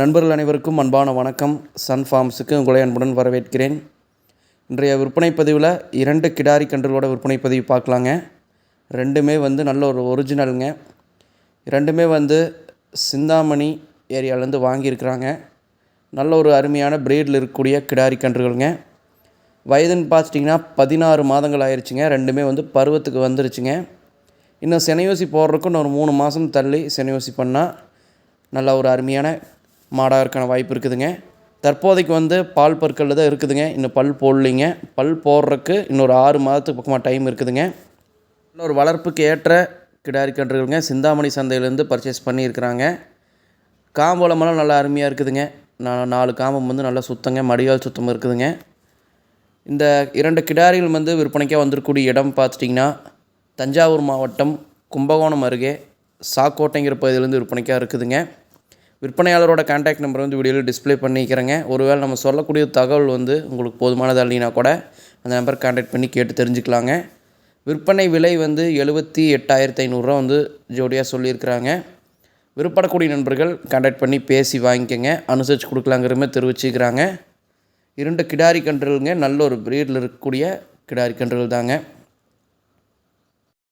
நண்பர்கள் அனைவருக்கும் அன்பான வணக்கம். சன் ஃபார்ம்ஸுக்கு உங்களை அன்புடன் வரவேற்கிறேன். இன்றைய விற்பனை பதிவில் இரண்டு கிடாரி கன்றுகளோட விற்பனை பதிவு பார்க்கலாங்க. ரெண்டுமே வந்து நல்ல ஒரு ஒரிஜினலுங்க ரெண்டுமே வந்து சிந்தாமணி ஏரியாவிலேருந்து வாங்கியிருக்கிறாங்க. நல்ல ஒரு அருமையான பிரீடில் இருக்கக்கூடிய கிடாரி கன்றுகளுங்க. வயதுன்னு பார்த்துட்டிங்கன்னா பதினாறு மாதங்கள் ஆயிடுச்சுங்க ரெண்டுமே வந்து பருவத்துக்கு வந்துருச்சுங்க. இன்னும் செனையூசி போடுறதுக்கு இன்னொரு ஒரு மூணு மாதம் தள்ளி செனையூசி பண்ணால் நல்ல ஒரு அருமையான மாடாக இருக்கான வாய்ப்பு இருக்குதுங்க. தற்போதைக்கு வந்து பால் பற்களில் தான் இருக்குதுங்க. இன்னும் பல் போடலிங்க. பல் போடுறதுக்கு இன்னொரு ஆறு மாதத்துக்கு பக்கமாக டைம் இருக்குதுங்க. இன்னொரு வளர்ப்புக்கு ஏற்ற கிடாரி கன்றுகளுங்க சிந்தாமணி சந்தையிலேருந்து பர்ச்சேஸ் பண்ணியிருக்கிறாங்க. காம்போலமெல்லாம் நல்லா அருமையாக இருக்குதுங்க. நான் நாலு காம்பம் வந்து நல்லா சுத்தங்க. மடிகால் சுத்தம் இருக்குதுங்க. இந்த இரண்டு கிடாரிகள் வந்து விற்பனைக்காக வந்திருக்கக்கூடிய இடம் பார்த்துட்டிங்கன்னா தஞ்சாவூர் மாவட்டம் கும்பகோணம் அருகே சாக்கோட்டைங்கிற பகுதியிலேருந்து விற்பனைக்காக இருக்குதுங்க. விற்பனையாளரோட கான்டாக்ட் நம்பர் வந்து வீடியோவில் டிஸ்ப்ளே பண்ணிக்கிறேங்க. ஒருவேளை நம்ம சொல்லக்கூடிய தகவல் வந்து உங்களுக்கு போதுமானதாக இல்லைனா கூட அந்த நம்பர் கான்டாக்ட் பண்ணி கேட்டு தெரிஞ்சுக்கலாங்க. விற்பனை விலை வந்து எழுபத்தி எட்டாயிரத்தி ஐநூறுரூவா வந்து ஜோடியாக சொல்லியிருக்கிறாங்க. விருப்பப்படக்கூடிய நண்பர்கள் கான்டாக்ட் பண்ணி பேசி வாங்கிக்கோங்க. அனுசரித்து கொடுக்கலாங்கிற மாதிரி தெரிவிச்சுக்கிறாங்க. இரண்டு கிடாரி கன்றுகளுங்க. நல்ல ஒரு பிரீடில் இருக்கக்கூடிய கிடாரி கன்றுகள் தாங்க.